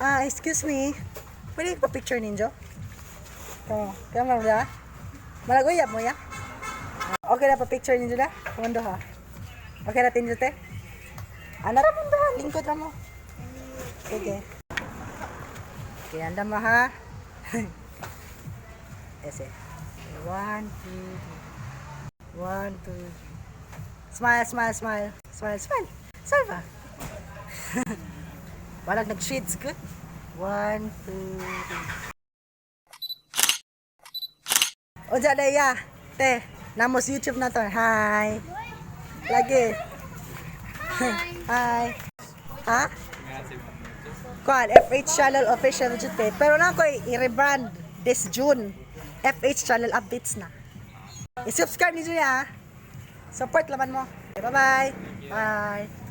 Ah, excuse me. Pwede ko picture ninyo? Kamo, kamo ba? Malaguyap mo ya? Okay na pa picture ninyo na? Kumando ha. Okay na tinyo te? Ano ra ba? Lingkod mo. Sige. Okay, anda mo ha. Ese. One, two, three. One, two, three. Smile, smile, smile. Smile, smile. Ba? Walang nag-sheets, good. One, two, three. O dyan iya. Te, namos YouTube na to. Hi. Lagi. Hi. Ha? Kuan, FH Channel Official Jute. Pero na ko i-rebrand this June. FH Channel updates na. I-subscribe niyo niya. Support laman mo. Bye-bye. Bye.